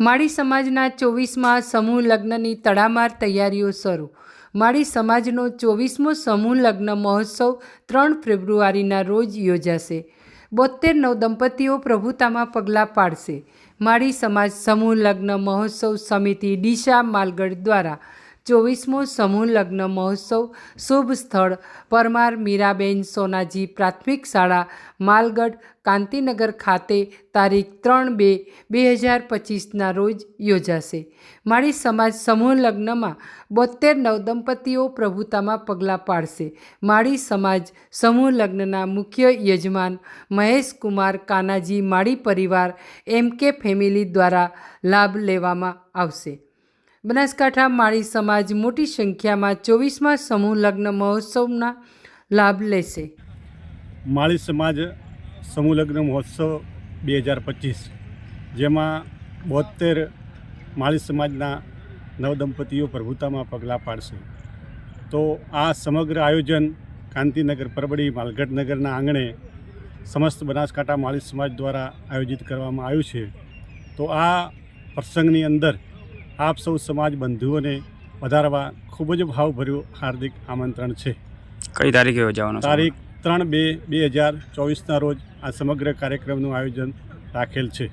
માળી સમાજના ચોવીસમાં સમૂહ લગ્નની તડામાર તૈયારીઓ શરૂ. માળી સમાજનો ચોવીસમો સમૂહ લગ્ન મહોત્સવ ત્રણ ફેબ્રુઆરીના રોજ યોજાશે. બોતેર નવદંપતીઓ પ્રભુતામાં પગલાં પાડશે. માળી સમાજ સમૂહ લગ્ન મહોત્સવ સમિતિ ડીશા માલગઢ દ્વારા ચોવીસમો સમૂહ લગ્ન મહોત્સવ, શુભ સ્થળ, પરમાર મીરાબેન સોનાજી પ્રાથમિક શાળા, માલગઢ, કાંતિનગર ખાતે તારીખ ત્રણ બે બે હજાર પચીસના રોજ યોજાશે. માળી સમાજ સમૂહ લગ્નમાં બોતેર નવદંપતીઓ પ્રભુતામાં પગલાં પાડશે. માળી સમાજ સમૂહ લગ્નના મુખ્ય યજમાન મહેશકુમાર કાનાજી માળી પરિવાર એમ કે ફેમિલી દ્વારા લાભ લેવામાં આવશે. બનાસકાંઠા માળી સમાજ મોટી સંખ્યામાં ચોવીસમાં સમૂહ લગ્ન મહોત્સવના લાભ લેશે. માળી સમાજ સમૂહ લગ્ન મહોત્સવ બે હજાર પચીસ, જેમાં બોતેર માળી સમાજના નવદંપતીઓ પ્રભુતામાં પગલાં પાડશે. તો આ સમગ્ર આયોજન કાંતિનગર, પરબડી માલગઢ નગરના આંગણે સમસ્ત બનાસકાંઠા માળી સમાજ દ્વારા આયોજિત કરવામાં આવ્યું છે. તો આ પ્રસંગની અંદર આપ સૌ સમાજ બંધુઓને વધારવા ખૂબ જ ભાવભર્યું હાર્દિક આમંત્રણ છે. કઈ તારીખે યોજાવાનો તારીખ ત્રણ બે બે હજાર ચોવીસના રોજ આ સમગ્ર કાર્યક્રમનું આયોજન રાખેલ છે.